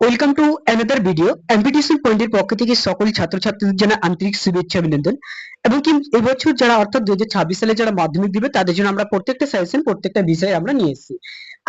Welcome to another video MPTC পয়েন্টের পক্ষ থেকে সকল ছাত্রছাত্রীদের জন্য আন্তরিক শুভেচ্ছা, অভিনন্দন। এবং কি এবছর যারা অর্থাৎ দু হাজার ছাব্বিশ সালে যারা মাধ্যমিক দিবে, তাদের জন্য আমরা প্রত্যেকটা সাজেশন প্রত্যেকটা বিষয়ে আমরা নিয়ে এসেছি।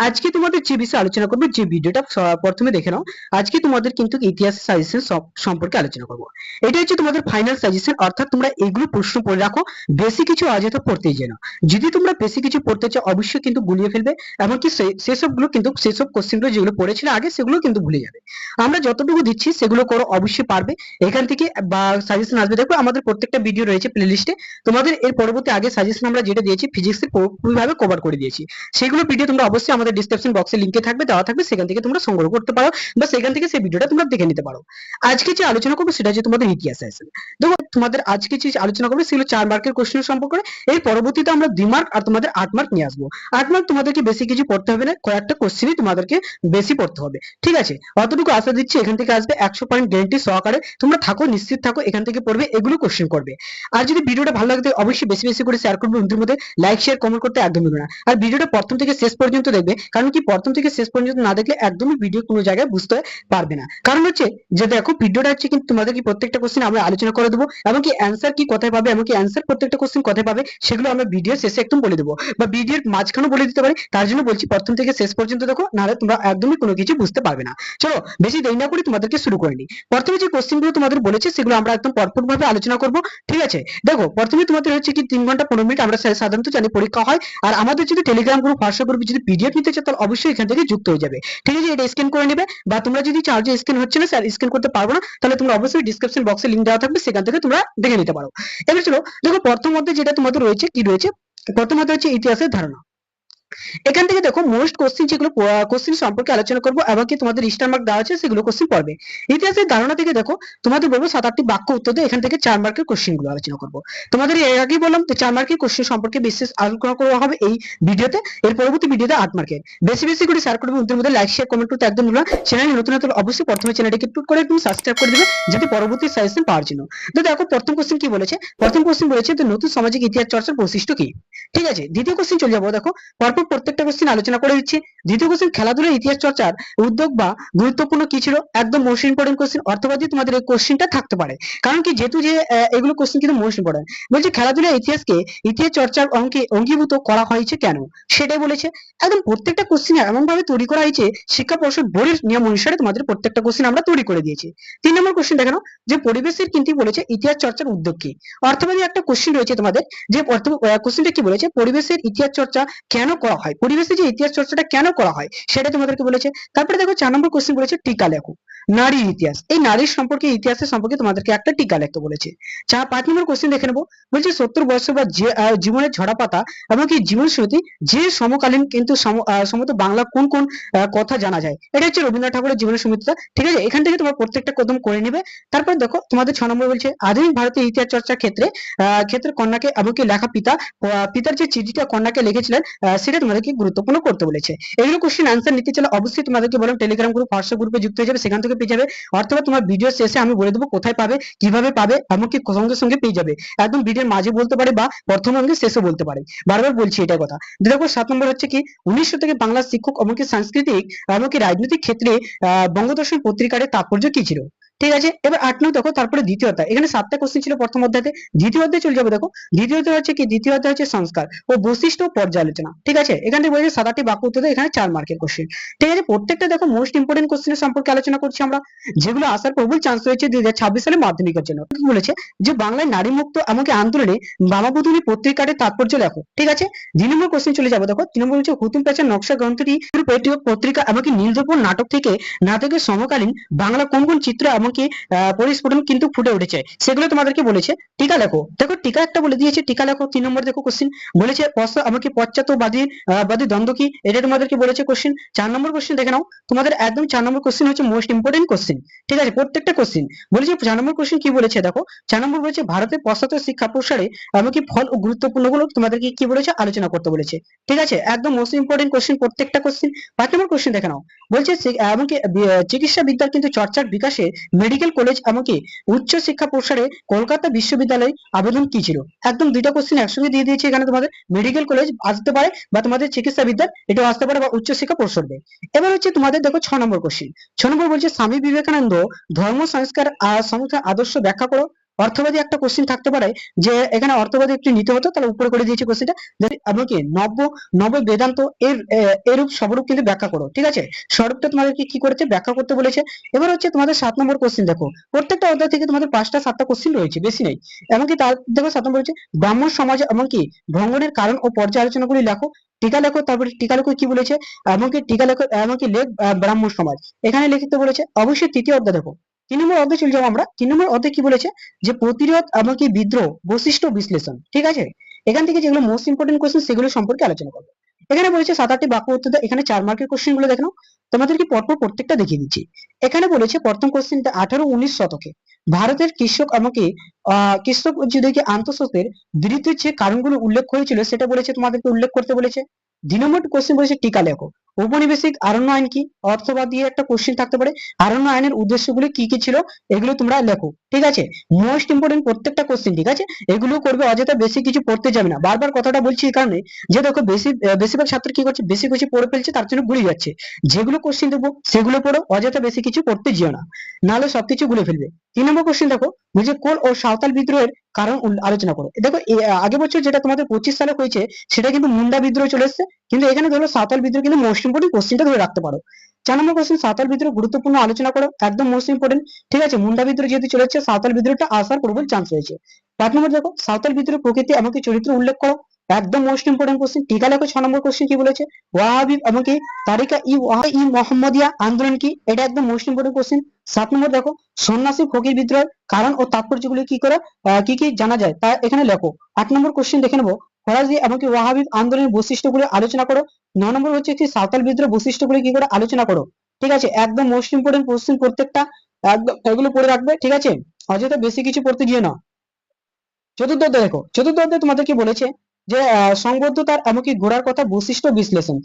আজকে তোমাদের যে বিষয়ে আলোচনা করব, যে ভিডিওটা প্রথমে দেখে নাও। আজকে তোমাদের কিন্তু ইতিহাস সাজেশন সম্পর্কে আলোচনা করব। এটা হচ্ছে তোমাদের ফাইনাল সাজেশন অর্থাৎ তোমরা এগুলো প্রশ্ন পড়ে রাখো, বেশি কিছু হয়তো পড়তেই যেন। যদি তোমরা বেশি কিছু পড়তে চাও, অবশ্যই কিন্তু গুলিয়ে ফেলবে, এমনকি সেসবগুলো কিন্তু, সেসব কোশ্চেনগুলো যেগুলো পড়েছিলে আগে সেগুলো কিন্তু ভুলে যাবে। আমরা যতটুকু দিচ্ছি, সেগুলো করো, অবশ্যই পারবে। এখান থেকে বা সাজেশন আসবে। দেখো, আমাদের প্রত্যেকটা ভিডিও রয়েছে প্লেলিস্টে তোমাদের এর পরবর্তী আগে সাজেশন আমরা যেটা দিয়েছি ফিজিক্সের পুরোপুরিভাবে কভার করে দিয়েছি। সেগুলো ভিডিও তোমরা অবশ্যই আমাদের ডিসক্রিপশন বক্সে লিংকে থাকবে, দেওয়া থাকবে, সেখান থেকে তোমরা সংগ্রহ করতে পারো বা সেখান থেকে সেই ভিডিওটা তোমরা দেখে নিতে পারো। আজকে যে আলোচনা করব, সেটা হচ্ছে তোমাদের ইতিহাস আছে দেখো, তোমাদের আজকে যে আলোচনা করব, সেগুলো চার মার্কের কোশ্চেন সম্পর্কে। এর পরবর্তীতে আমরা দুই মার্ক আর তোমাদের আট মার্ক নিয়ে আসব। আট মার্ক তোমাদেরকে বেশি কিছু পড়তে হবে না, কয়েকটা কোশ্চেনই তোমাদেরকে বেশি পড়তে হবে। ঠিক আছে? অতটুকু আশা দিচ্ছি এখান থেকে আসবে একশো পয়েন্ট গ্যারেন্টি সহকারে। তোমরা থাকো, নিশ্চিত থাকো, এখান থেকে পড়বে, এগুলো কোশ্চেন করবে। আর যদি ভিডিওটা ভালো লাগে অবশ্যই বেশি বেশি করে শেয়ার করবে বন্ধুদের মধ্যে। লাইক শেয়ার কমেন্ট করতে একদম না। আর ভিডিওটা প্রথম থেকে শেষ পর্যন্ত দেখবে। কারণ কি প্রথম থেকে শেষ পর্যন্ত না দেখলে একদমই ভিডিও কোনো জায়গায় বুঝতে পারবে না। কারণ হচ্ছে যে দেখো ভিডিওটা হচ্ছে কিন্তু তোমাদের কি প্রত্যেকটা কোশ্চেন আমরা আলোচনা করে দেবো, এবং কি অ্যান্সার কি কোথায় পাবে এমনকি অ্যান্সার প্রত্যেকটা কোশ্চেন কোথায় পাবে, সেগুলো আমরা ভিডিও শেষে একদম বলে দেবো। বা ভিডিওর মাঝখানেও বলে দিতে পারি, তার জন্য বলছি প্রথম থেকে শেষ পর্যন্ত দেখো, নাহলে তোমরা একদমই কোনো কিছু বুঝতে পারবে না। চলো, বেশি দেরি না করে তোমাদেরকে শুরু করে নিই। প্রথমে যে কোশ্চেনগুলো তোমাদের বলেছে, সেগুলো আমরা একদম পরপর ভাবে আলোচনা করব, ঠিক আছে? দেখো, প্রথমে তোমাদের হচ্ছে কি তিন ঘণ্টা পনেরো মিনিট আমরা সাধারণত জানি পরীক্ষা হয়, আর আমাদের যদি টেলিগ্রাম গ্রুপ হোয়াটসঅ্যাপ গ্রুপে যদি পিডিএফ নিতে চাও তাহলে অবশ্যই এখান থেকে যুক্ত হয়ে যাবে। ঠিক আছে? এটা স্ক্যান করে নেবে বা তোমরা যদি চাও যে স্ক্যান হচ্ছে না স্যার স্ক্যান করতে পারব না, তাহলে তোমরা অবশ্যই ডিসক্রিপশন বক্সে লিংক দেওয়া থাকবে, সেখান থেকে তোমরা দেখে নিতে পারো। এবার চলো, দেখো প্রথম মধ্যে যেটা তোমাদের রয়েছে, কি রয়েছে? প্রথমত হচ্ছে ইতিহাসের ধারণা। এখান থেকে দেখো মোস্ট কোশ্চেন যেগুলো কোশ্চেন সম্পর্কে আলোচনা করব এবং কি তোমাদের স্টার মার্ক দেওয়া আছে, সেগুলো কোশ্চেন পড়বে। ইতিহাসের ধারণা থেকে দেখো, তোমাদের বলব সাত, আটটি বাক্য উত্তর দিয়ে এখান থেকে চার মার্কের কোশ্চেনগুলো আলোচনা করব। তোমাদের এর আগেই বললাম তো চার মার্কের কোশ্চেন সম্পর্কে বিশেষ আলোচনা করা হবে এই ভিডিওতে। এর পরবর্তী ভিডিওতে আট মার্কের। বেশি বেশি করে শেয়ার করবে ওদের মধ্যে লাইক শেয়ার কমেন্ট করতে একদম ভুলবে চ্যানেল নতুন হলে অবশ্যই প্রথমে চ্যানেলটিকে টুট করে একদম সাবস্ক্রাইব করে দিবে, যাতে পরবর্তী সাজেশন পাওয়ার জন্য। তো দেখো, প্রথম কোশ্চেন কি বলেছে? প্রথম কোশ্চেন বলেছে যে নতুন সামাজিক ইতিহাস চর্চার বৈশিষ্ট্য কি? ঠিক আছে, দ্বিতীয় কোশ্চেন চলে যাব। দেখো, পরপর প্রত্যেকটা কোশ্চেন আলোচনা করে দিচ্ছি। দ্বিতীয় কোশ্চেন খেলাধুলার ইতিহাস চর্চার উদ্যোগ বা গুরুত্বপূর্ণ কি ছিল? একদম মোস্ট ইম্পর্টেন্ট কোশ্চেন অর্থবাদী তোমাদের এই কোশ্চেনটা থাকতে পারে। কারণ কি যেহেতু যে এগুলো কোশ্চেন কিন্তু মোস্ট ইম্পর্টেন্ট বলছে খেলাধুলার ইতিহাসকে ইতিহাস চর্চার অঙ্কে অঙ্গীভূত করা হয়েছে কেন? সেটাই বলেছে। একদম প্রত্যেকটা কোশ্চেন এমন ভাবে তৈরি করা হয়েছে, শিক্ষা পর্ষদ বোর্ডের নিয়ম অনুসারে তোমাদের প্রত্যেকটা কোশ্চেন আমরা তৈরি করে দিয়েছি। তিন নম্বর কোশ্চেন দেখানো যে পরিবেশের কিন্তু বলেছে ইতিহাস চর্চার উদ্যোগ কি? অর্থবাদী একটা কোশ্চেন রয়েছে তোমাদের, যে কোশ্চেনটা কি বলেছে? পরিবেশের ইতিহাস চর্চা কেন করা হয়? পরিবেশের যে ইতিহাস চর্চাটা কেন করা হয় সেটা তোমাদেরকে বলেছে। তারপরে দেখো চার নম্বর কোশ্চেন বলেছে টিকা লেখো। নারীর ইতিহাস। এই নারীর সম্পর্কে ইতিহাসের সম্পর্কে তোমাদেরকে একটা টিকা লিখতে বলেছে। চা পাঁচ নম্বর কোশ্চেন দেখে নেব। বলছে সত্তর বয়স বা যে জীবনের ঝরা পাতা এমনকি জীবন স্মৃতি যে সমকালীন কিন্তু সম- আহ, সম্ভবত বাংলা কোন কোন কথা জানা যায়? এটা হচ্ছে রবীন্দ্রনাথ ঠাকুরের জীবনের স্মৃতিটা ঠিক আছে? এখান থেকে তোমার প্রত্যেকটা কদম করে নেবে। তারপর দেখো তোমাদের ছ নম্বর বলছে আধুনিক ভারতের ইতিহাস চর্চার ক্ষেত্রে ক্ষেত্রে কন্যাকে এমনকি লেখা পিতা পিতার যে চিঠিটা কন্যাকে লিখেছিলেন আহ, সেটা তোমাদেরকে গুরুত্বপূর্ণ করতে বলেছে। এগুলো কোশ্চেন আনসার নিতে চাইলে অবশ্যই তোমাদেরকে বললাম টেলিগ্রাম গ্রুপ হোয়াটসঅ্যাপ গ্রুপে যুক্ত হয়ে যাবে। সেখান থেকে পেয়ে যাবে। অথবা তোমার ভিডিও শেষে আমি বলে দেবো কোথায় পাবে, কীভাবে পাবে, এমনকি সঙ্গে সঙ্গে পেয়ে যাবে। একদম ভিডিওর মাঝে বলতে পারে বা প্রথম অঙ্গে শেষে বলতে পারে। বারবার বলছি এটা কথা। দেখো সাত নম্বর হচ্ছে কি উনিশশো থেকে বাংলা শিক্ষক এমনকি সাংস্কৃতিক এমনকি রাজনৈতিক ক্ষেত্রে, আহ, বঙ্গদর্শন পত্রিকার তাৎপর্য কি ছিল? ঠিক আছে? এবার আট নম্বর দেখো, তারপরে দ্বিতীয় অধ্যায়। এখানে সাতটা কোশ্চেন ছিল প্রথম অধ্যায়তে। দ্বিতীয় অধ্যায় চলে যাবে দেখো। দ্বিতীয় অধ্যায় হচ্ছে কি? দ্বিতীয় অধ্যায় হচ্ছে সংস্কার ও বৈশিষ্ট্য পর্যালোচনা। ঠিক আছে? এখান থেকে বলেছে সাত আটটি বাক্য উত্তর এখানে চার মার্কের কোশ্চেন ঠিক আছে? প্রত্যেকটা দেখো মোস্ট ইম্পর্টেন্ট কোশ্চেনের সম্পর্কে আলোচনা করছি আমরা। যেগুলো আসার প্রবল চান্স রয়েছে দুই হাজার ছাব্বিশ সালে মাধ্যমিকের জন্য। বলেছে যে, বাংলায় নারী মুক্ত এমনকি আন্দোলনে বামাবুধুনি পত্রিকার তাৎপর্য লেখো। ঠিক আছে? দুই নম্বর কোশ্চেন চলে যাব দেখো। তিন নম্বর হচ্ছে হুতুম প্যাচার নকশা গ্রন্থটি পত্রিকা এমনকি নীলদর্পণ নাটক থেকে নাটকের সমকালীন বাংলা কোন কোন চিত্র এমনকি পরিস্ফুটন কিন্তু ফুটে উঠেছে। সেগুলো তোমাদেরকে বলেছে। টিকা লেখো। দেখো টিকা একটা বলে দিয়েছে। টিকা লেখো তিন নম্বর দেখো কোশ্চেন বলেছে আমাকে পশ্চাৎবাদী আহ, বাদী দ্বন্দ্ব কি? এটা তোমাদেরকে বলেছে কোশ্চেন চার নম্বর কোশ্চেন দেখে নাও। তোমাদের একদম চার নম্বর কোশ্চেন হচ্ছে মোস্ট ইম্পর্টেন্ট কোশ্চেন ঠিক আছে? প্রত্যেকটা কোশ্চেন বলেছে চার নম্বর কোশ্চেন কি বলেছে? দেখো চার নম্বর বলেছে ভারতের পশ্চাৎ শিক্ষা প্রসারে এমনকি ফল ও গুরুত্বপূর্ণগুলো তোমাদেরকে কি বলেছে? আলোচনা করতে বলেছে। ঠিক আছে? একদম মোস্ট ইম্পর্টেন্ট কোশ্চেন প্রত্যেকটা কোশ্চেন পাঁচ নম্বর কোশ্চেন দেখে নাও। বলছে এমনকি চিকিৎসা বিদ্যার কিন্তু চর্চার বিকাশে মেডিকেল কলেজ এমনকি উচ্চ শিক্ষা প্রসারে কলকাতা বিশ্ববিদ্যালয় আবেদন কি ছিল? একদম দুইটা কোশ্চেন একসঙ্গে দিয়ে দিয়েছি এখানে তোমাদের। মেডিকেল কলেজ আসতে পারে বা তোমাদের চিকিৎসা বিদ্যা এটাও আসতে পারে বা উচ্চশিক্ষা শিক্ষা পর্ষদে এবার হচ্ছে তোমাদের দেখো ছ নম্বর কোশ্চেন ছ নম্বর বলছে স্বামী বিবেকানন্দ ধর্ম, সংস্কার আর সমস্ত আদর্শ ব্যাখ্যা করো। অর্থবাদী একটা কোশ্চেন থাকতে পারে যে এখানে অর্থবাদী একটি নিতে হতো, তাহলে উপরে করে দিয়েছি কোশ্চেনটা এমনকি নব্য নব বেদান্ত এর এরূপ স্বরূপ কিন্তু ব্যাখ্যা করো, ঠিক আছে? স্বরূপটা তোমাদেরকে কি করেছে? ব্যাখ্যা করতে বলেছে। এবার হচ্ছে তোমাদের সাত নম্বর কোশ্চেন দেখো। প্রত্যেকটা অধ্যায় থেকে তোমাদের পাঁচটা, সাতটা কোশ্চেন রয়েছে, বেশি নেই এমনকি তার, দেখো সাত নম্বর হচ্ছে, ব্রাহ্মণ সমাজ এমনকি ভ্রমণের কারণ ও পর্যালোচনাগুলি লেখো। টিকা লেখো তারপরে টিকা লেখো কি বলেছে? এমনকি টিকা লেখো এমনকি লেখ ব্রাহ্মণ সমাজ। এখানে লিখিত বলেছে, অবশ্যই তৃতীয় অধ্যায় দেখো। তিন নম্বর অধ্যায় চলে যাব আমরা। তিন নম্বর অধ্যায় কি বলেছে? যে প্রতিরোধ এমনকি বিদ্রোহ, বৈশিষ্ট্য বিশ্লেষণ, ঠিক আছে? এখান থেকে যেগুলো মোস্ট ইম্পর্টেন্ট কোশ্চেন সেগুলো সম্পর্কে আলোচনা করব। এখানে বলেছে সাত আটটি বাক্য উত্তর। এখানে চার মার্কের কোশ্চেনগুলো দেখো। তোমাদেরকে পরপর প্রত্যেকটা দেখিয়ে দিচ্ছি। এখানে বলেছে, প্রথম কোশ্চেনটা আঠারো উনিশ শতকে। ভারতের কৃষক আমাকে আহ কৃষক যদি আন্তঃসতের বিরুদ্ধে যে কারণগুলো উল্লেখ হয়েছিল সেটা বলেছে, তোমাদেরকে উল্লেখ করতে বলেছে। দুই নম্বর কোশ্চেন বলেছে, টিকা লেখো। ঔপনিবেশিক আরণ্য আইন কি? অর্থবাদ দিয়ে একটা কোশ্চেন থাকতে পারে। আরণ্য আইনের উদ্দেশ্যগুলো কি কি ছিল? এগুলো তোমরা লেখো, ঠিক আছে? মোস্ট ইম্পর্টেন্ট প্রত্যেকটা কোশ্চেন ঠিক আছে? এগুলো করবে অযথা বেশি কিছু পড়তে যাবে না। বারবার কথাটা বলছি এই কারণে যে দেখো বেশি বেশিরভাগ ছাত্র কি করছে? বেশি কিছু পড়ে ফেলছে, তার জন্য গুলিয়ে যাচ্ছে। যেগুলো কোশ্চেন দেবো, সেগুলো পড়ো, অযথা বেশি কিছু পড়তে যেও না। নাহলে সবকিছু গুলে ফেলবে। তিন নম্বর কোশ্চেন দেখো বলছে কোল ও সাঁওতাল বিদ্রোহের কারণ আলোচনা করো। দেখো আগে বছর যেটা তোমাদের পঁচিশ সালে হয়েছে, সেটা কিন্তু মুন্ডা বিদ্রোহ চলে এসেছে। কিন্তু এখানে ধরো সাঁওতাল বিদ্রোহ কিন্তু মোস্ট ইম্পর্টেন্ট কোশ্চেনটা ধরে রাখতে পারো। চার নম্বর কোশ্চেন সাঁওতাল বিদ্রোহ গুরুত্বপূর্ণ আলোচনা করো, একদম মোস্ট ইম্পর্টেন্ট ঠিক আছে, মুন্ডা বিদ্রোহ যেহেতু চলে যাচ্ছে সাঁওতাল বিদ্রোহটা আসার প্রবল চান্স রয়েছে। পাঁচ নম্বর দেখো, সাঁওতাল বিদ্রোহ প্রকৃতি এমনকি চরিত্র উল্লেখ করো, একদম মোস্ট ইম্পর্টেন্ট কোশ্চেন টিকা লেখো ছ নম্বর কোশ্চেন কি বলেছে? ওয়াহাবি এমনকি তারিকা ই ই মোহাম্মদিয়া আন্দোলন কি? এটা একদম মোস্ট ইম্পর্টেন্ট কোশ্চেন সাত নম্বর দেখো, সন্ন্যাসী ফকির বিদ্রোহের কারণ ও তাৎপর্যগুলি কি করে? কি কি জানা যায়? তা এখানে লেখো। আট নম্বর কোশ্চেন দেখে নেব। ফরাজি এমনকি ওয়াহাবি আন্দোলনের বৈশিষ্ট্যগুলি আলোচনা করো। ন নম্বর হচ্ছে কি সাঁওতাল বিদ্রোহ বৈশিষ্ট্যগুলি কি করে আলোচনা করো। ঠিক আছে? একদম মোস্ট ইম্পর্টেন্ট কোশ্চেন প্রত্যেকটা। একদম এগুলো পড়ে রাখবে, ঠিক আছে? অযথা বেশি কিছু পড়তে গিয়ে না চতুর্থ অধ্যায় দেখো। চতুর্থ অধ্যায় তোমাদেরকে বলেছে? যে সংবদ্ধতার এমনকি গোড়ার কথা বৈশিষ্ট্য বিশ্লেষণ।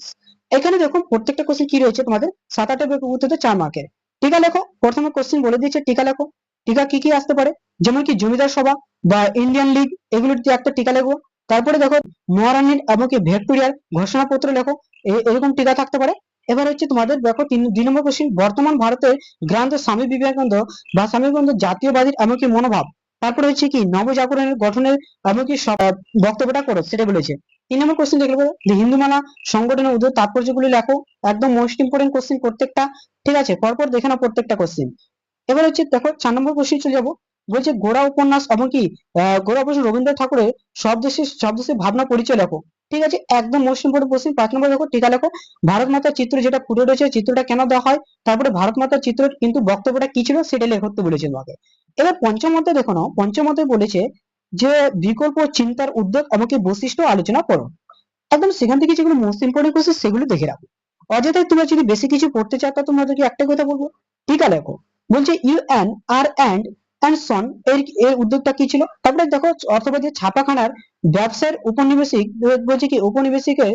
এখানে দেখো প্রত্যেকটা কোশ্চেন কি রয়েছে তোমাদের? সাত আটের উত্তরতে চার মার্কের। টিকা লেখো। প্রথমে কোশ্চেন বলে দিয়েছে টিকা লেখো। টিকা কি কি আসতে পারে? যেমন কি জমিদার সভা বা ইন্ডিয়ান লিগ এগুলোর একটা টিকা লেখো। তারপরে দেখো মহারানীর এমনকি ভিক্টোরিয়ার ঘোষণাপত্র লেখো এরকম টিকা থাকতে পারে। এবার হচ্ছে তোমাদের দেখো তিন, দুই নম্বর কোশ্চেন বর্তমান ভারতের গ্রান্ত স্বামী বিবেকানন্দ বা স্বামী বিবেকানন্দ জাতীয়বাদীর এমনকি মনোভাব। তারপরে হচ্ছে কি নবজাগরণের গঠনের এমনকি বক্তব্যটা করো, সেটা বলেছে। তিন নম্বর কোশ্চেন দেখে নেব যে হিন্দুমালা সংগঠনের উদ্যোগ তাৎপর্যগুলি লেখো, একদম মোস্ট ইম্পর্টেন্ট কোশ্চেন প্রত্যেকটা, ঠিক আছে? পরপর দেখে নাও প্রত্যেকটা কোশ্চেন এবার হচ্ছে দেখো চার নম্বর কোশ্চেন চলে যাব। বলছে গোড়া উপন্যাস এমনকি আহ, গোড়া উপন্যাস রবীন্দ্রনাথ ঠাকুরের সব দেশের সব দেশের ভাবনা পরিচয় লেখো। ঠিক আছে? একদম মোস্ট ইম্পর্টেন্ট কোশ্চেন পাঁচ নম্বর দেখো টিকা লেখো। ভারত মাতার চিত্র যেটা ফুটে রয়েছে চিত্রটা কেন দেওয়া হয়? তারপরে ভারত মাতার চিত্র কিন্তু বক্তব্যটা কি ছিল সেটা লেখতে বলেছে তোমাকে। এবার পঞ্চম অধ্যায় দেখো নাও। পঞ্চম অধ্যায় বলেছে যে বিকল্প চিন্তার উদ্যোগ এমনকি বৈশিষ্ট্য আলোচনা করো। একদম সেখান থেকে যেগুলো মোস্ট ইম্পর্টেন্ট কোশ্চেন সেগুলো দেখে রাখো। অযথায় তোমরা যদি বেশি কিছু পড়তে চাও তোমাদেরকে একটা কথা বলব টিকা লেখো। বলছে U N R and and son এর এর উদ্যোগটা কি ছিল? তারপরে দেখো অর্থবাদী ছাপাখানার ব্যবসার উপনিবেশিক, বলছে কি, উপনিবেশিকের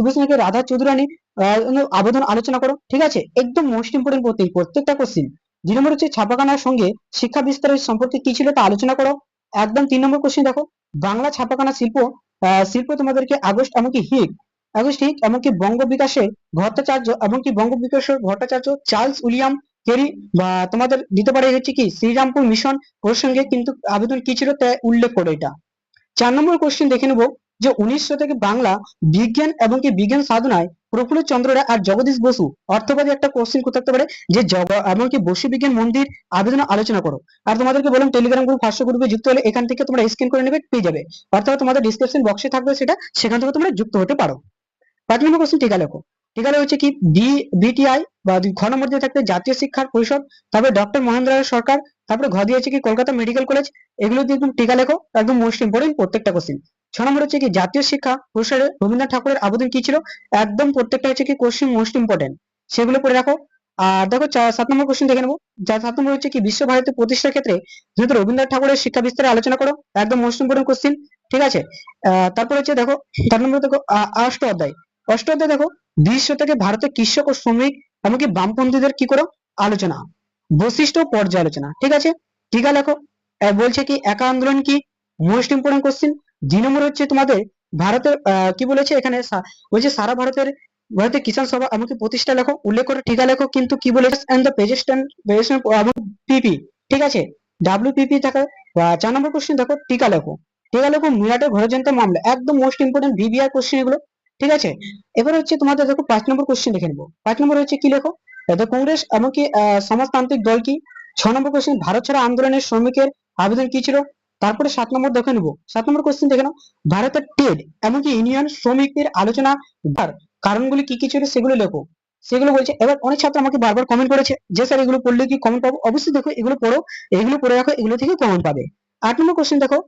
উপনিবেশিকের রাধা চৌধুরানী আবেদন আলোচনা করো, ঠিক আছে? একদম মোস্ট ইম্পর্টেন্ট প্রত্যেক প্রত্যেকটা কোশ্চিন দুই নম্বর হচ্ছে ছাপাখানার সঙ্গে শিক্ষা বিস্তারের সম্পর্কে কি ছিল তা আলোচনা করো। একদম তিন নম্বর কোশ্চিন দেখো, বাংলা ছাপাখানা শিল্প শিল্প তোমাদেরকে আগস্ট এমনকি হিক আগস্ট হিক এমনকি বঙ্গ বিকাশের ভট্টাচার্য, এমনকি বঙ্গ বিকাশের ভট্টাচার্য চার্লস উইলিয়াম কেরি বা তোমাদের দিতে পারে হচ্ছে কি, শ্রীরামপুর মিশন প্রসঙ্গে কিন্তু আবেদন কি ছিল তা উল্লেখ করে এটা। চার নম্বর কোশ্চেন দেখে নেব যে উনিশ শতকে বাংলা বিজ্ঞান এবং কি বিজ্ঞান সাধনায় প্রফুল্ল চন্দ্র রায় আর জগদীশ বসু অর্থবাদী একটা কোশ্চেন থাকতে পারে যে জগ এমনকি বসু বিজ্ঞান মন্দির আবেদন আলোচনা করো। আর তোমাদেরকে বললাম টেলিগ্রাম গ্রুপ ফার্স্ট গ্রুপে যুক্ত হলে এখান থেকে তোমরা স্ক্যান করে নেবে, পেয়ে যাবে। অর্থাৎ তোমাদের ডিসক্রিপশন বক্সে থাকবে সেটা, সেখান থেকে তোমরা যুক্ত হতে পারো। পাঁচ নম্বর কোশ্চেন টিকা লেখো লেখা হচ্ছে কি বি বিটিআই বা ঘ নম্বর দিয়ে থাকবে জাতীয় শিক্ষার পরিষদ, তারপরে ডক্টর মহেন্দ্র সরকার, তারপরে ঘ দিয়ে হচ্ছে কি কলকাতা মেডিকেল কলেজ এগুলো দিয়ে একদম টিকা লেখো, একদম মোস্ট ইম্পর্টেন্ট প্রত্যেকটা কোশ্চেন ছ নম্বর হচ্ছে কি জাতীয় শিক্ষা পরিষদে রবীন্দ্রনাথ ঠাকুরের আবেদন কি ছিল? একদম প্রত্যেকটা হচ্ছে কি কোশ্চেন মোস্ট ইম্পর্টেন্ট সেগুলো পড়ে রাখো। আর দেখো সাত নম্বর কোশ্চেন দেখে নেব। যা সাত নম্বর হচ্ছে কি বিশ্বভারতী প্রতিষ্ঠার ক্ষেত্রে যেহেতু রবীন্দ্রনাথ ঠাকুরের শিক্ষা বিস্তারে আলোচনা করো, একদম মোস্ট ইম্পর্টেন্ট কোশ্চেন ঠিক আছে? তারপর হচ্ছে দেখো, চার নম্বর দেখো, আ- অষ্ট অধ্যায়। অষ্ট অধ্যায় দেখো বিশ শতকে ভারতের কৃষক ও শ্রমিক, এমনকি বামপন্থীদের কি করো? আলোচনা। বৈশিষ্ট্য পর্যালোচনা। ঠিক আছে? টিকা লেখো বলছে কি, একা আন্দোলন কি? মোস্ট ইম্পর্টেন্ট কোশ্চেন দুই নম্বর হচ্ছে তোমাদের ভারতের কি বলেছে এখানে? বলছে সারা ভারতের ভারতের কিষাণ সভা এমনকি প্রতিষ্ঠা লেখো, উল্লেখ করে, টিকা লেখো, কিন্তু কি বলেছে? পিপি ঠিক আছে? ডাব্লিউপিপি থাকে চার নম্বর কোশ্চেন দেখো, টিকা লেখো। টিকা লেখো, মিরাটের ঘরজন্ত মামলা। একদম মোস্ট ইম্পর্টেন্ট ভিভিআর কোশ্চেন এগুলো। ঠিক আছে? এবার হচ্ছে তোমাদের দেখো পাঁচ নম্বর কোশ্চেন দেখে নেব। পাঁচ নম্বর হচ্ছে কি লেখো? দেখো কংগ্রেস এমনকি সমাজতান্ত্রিক দল কি? ছ নম্বর কোশ্চেন ভারত ছাড়া আন্দোলনের শ্রমিকের আবেদন কি ছিল? তারপরে সাত নম্বর দেখে নেব। সাত নম্বর কোশ্চেন দেখে নাও। ভারতের টেড এমনকি ইউনিয়ন শ্রমিকদের আলোচনা কারণগুলি কি কি ছিল সেগুলো লেখো। সেগুলো বলছে, এবার অনেক ছাত্র আমাকে বারবার কমেন্ট করেছে, যে স্যার এগুলো পড়লে কি কমেন্ট পাবো? অবশ্যই দেখো, এগুলো পড়ো, এগুলো পড়ে রাখো, এগুলো থেকে কমেন্ট পাবে। আট নম্বর কোশ্চেন দেখো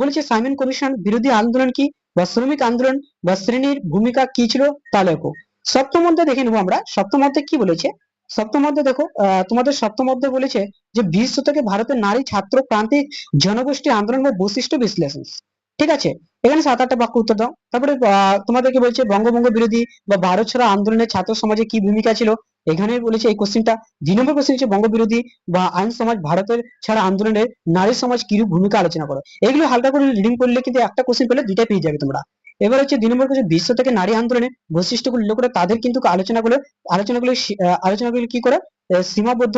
বলেছে সাইমন কমিশন বিরোধী আন্দোলন কি? বা শ্রমিক আন্দোলন বা শ্রেণির ভূমিকা কি ছিল তা লেখো। সপ্তম অধ্যায় দেখে নেব আমরা। সপ্তম অধ্যায় কি বলেছে? সপ্তম অধ্যায় দেখো তোমাদের সপ্তম অধ্যায় বলেছে যে বিশ শতকে ভারতের নারী ছাত্র প্রান্তিক জনগোষ্ঠী আন্দোলন বা বৈশিষ্ট্য বিশ্লেষণ। ঠিক আছে? এখানে সাত আটটা বাক্য উত্তর দাও। তারপরে তোমাদেরকে বলছে বঙ্গভঙ্গ বিরোধী বা ভারত ছাড়া আন্দোলনের ছাত্র সমাজে কি ভূমিকা ছিল? এখানে বলেছে এই কোশ্চেনটা দুই নম্বর কোশ্চেন হচ্ছে বঙ্গবিরোধী বা আইন সমাজ ভারতের ছাড়া আন্দোলনের নারী সমাজ কিরূপ ভূমিকা আলোচনা করো? এগুলো হালকা করে রিডিং করলে কিন্তু একটা কোশ্চেন পেলে দুইটাই পেয়ে যাবে তোমরা। এবার হচ্ছে দুই নম্বর কোশ্চেন বিশ্ব থেকে নারী আন্দোলনের বৈশিষ্ট্যগুলো উল্লেখ করে তাদের কিন্তু আলোচনাগুলো আলোচনাগুলো আলোচনাগুলো কি করে? সীমাবদ্ধ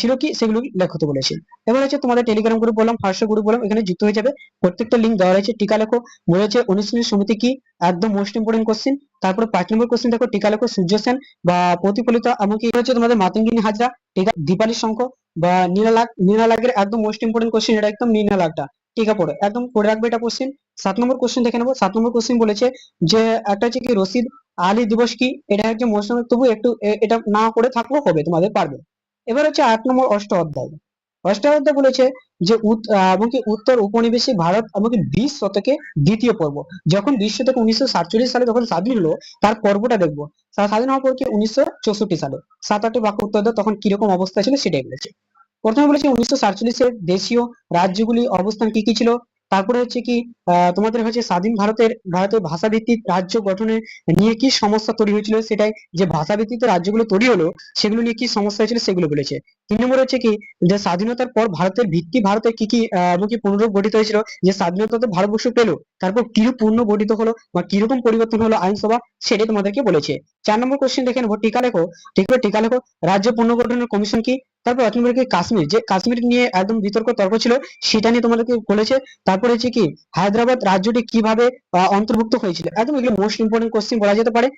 ছিল কি? সেগুলো লেখতে বলেছে। এবার হচ্ছে তোমাদের টেলিগ্রাম গ্রুপ বললাম হোয়াটসঅ্যাপ গ্রুপ বললাম, এখানে যুক্ত হয়ে যাবে। প্রত্যেকটা লিঙ্ক দেওয়া রয়েছে। টিকা লেখো। বলেছে অনুশীলনী সমিতি কি? একদম মোস্ট ইম্পর্টেন্ট কোশ্চেন তারপরে পাঁচ নম্বর কোশ্চেন দেখো, টিকা লেখো, সূর্য সেন বা প্রতিফলিত এমনকি হচ্ছে তোমাদের মাতঙ্গিনী হাজরা, টিকা, দীপালি শঙ্খ বা নীলালাগ নীলালাগের একদম মোস্ট ইম্পর্টেন্ট কোশ্চেন এটা একদম নীলালাগটা। টিকা পড়ে। একদম পড়ে রাখবে এটা কোশ্চেন সাত নম্বর কোশ্চেন দেখে নেব। সাত নম্বর কোশ্চেন বলেছে যে, একটা হচ্ছে কি রশিদ আলী দিবস কি? এটা হচ্ছে মোস্ট তবু একটু এটা না করে থাকলেও হবে, তোমাদের পারবে। এবার হচ্ছে আট নম্বর অষ্ট অধ্যায় অষ্ট অধ্যায় বলেছে যে এমনকি উত্তর উপনিবেশিক ভারত এমনকি বিশ শতকে দ্বিতীয় পর্ব। যখন বিশ শতক উনিশশো সালে যখন স্বাধীন হলো, তার পর্বটা দেখব। স্বাধীন হওয়ার পর কি উনিশশো চৌষট্টি সালে। সাত আটটি বাক্য উত্তর তখন কীরকম অবস্থা ছিল সেটাই বলেছে। প্রথমে বলেছে উনিশশো সাতচল্লিশের দেশীয় রাজ্যগুলি অবস্থান কি কি ছিল? তারপরে হচ্ছে কি তোমাদের হচ্ছে স্বাধীন ভারতের ভারতের ভাষা ভিত্তিক রাজ্য গঠনের নিয়ে কি সমস্যা তৈরি হয়েছিল? সেটাই যে ভাষা ভিত্তিক রাজ্যগুলো তৈরি হলো সেগুলো নিয়ে কি সমস্যা হয়েছিল সেগুলো বলেছে। তিন নম্বর হচ্ছে কি যে স্বাধীনতার পর ভারতের ভিত্তি ভারতের কি কি আহ, এবং কি পুনরূপ গঠিত হয়েছিল? যে স্বাধীনতা তো ভারতবর্ষ পেল তারপর কিরূপ পূর্ণ গঠিত হলো বা কীরকম পরিবর্তন হলো আইনসভা সেটাই তোমাদেরকে বলেছে। চার নম্বর কোশ্চেন দেখে নেব টিকা লেখো। ঠিক টিকা লেখো। রাজ্য পুনর্গঠনের কমিশন কি? তারপর এক নম্বর কি কাশ্মীর। যে কাশ্মীর নিয়ে একদম বিতর্ক, তর্ক ছিল, সেটা নিয়ে তোমাদেরকে বলেছে। তারপরে হচ্ছে কি, হায়দ্রাবাদ রাজ্যটি কীভাবে অন্তর্ভুক্ত হয়েছিল? একদম এগুলো মোস্ট ইম্পর্টেন্ট কোশ্চেন বলা যেতে পারে।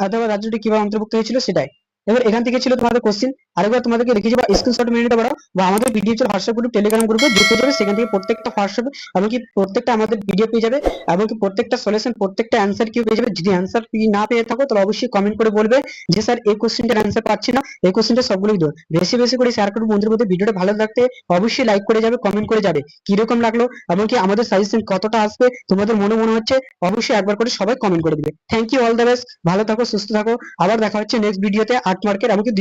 হায়দ্রাবাদ রাজ্যটি কীভাবে অন্তর্ভুক্ত হয়েছিল সেটাই। এবার এখান থেকে ছিল তোমাদের কোশ্চেন আরেকবার তোমাদেরকে রেখে যাব স্ক্রিনশট মেরে নিতে পারো বা আমাদের ভিডিও হোয়াটসঅ্যাপ গ্রুপ টেলিগ্রাম গ্রুপে যুক্ত যাবে। সেখান থেকে প্রত্যেকটা হোয়াটসঅ্যাপ এমনকি প্রত্যেকটা আমাদের ভিডিও পেয়ে যাবে, এমনকি প্রত্যেকটা সলিউশন প্রত্যেকটা অ্যান্সার কিউ পেয়ে যাবে। যদি অ্যান্সার না পেয়ে থাকো, তাহলে অবশ্যই কমেন্ট করে বলবে যে, স্যার, এই কোশ্চেনটার অ্যান্সার পাচ্ছি না। এই কোশ্চেনটা সবগুলোই দূর। বেশি বেশি করে শেয়ার করুন বন্ধুদের মধ্যে। ভিডিওটা ভালো লাগতে অবশ্যই লাইক করে যাবে কমেন্ট করে যাবে। কীরকম লাগল, এমনকি আমাদের সাজেশন কতটা আসবে, তোমাদের মনে মনে হচ্ছে, অবশ্যই একবার করে সবাই কমেন্ট করে দিবে। Thank you all the best ভালো থাকো, সুস্থ থাকো। আবার দেখা হচ্ছে নেক্সট ভিডিওতে আট মার্কের এমনকি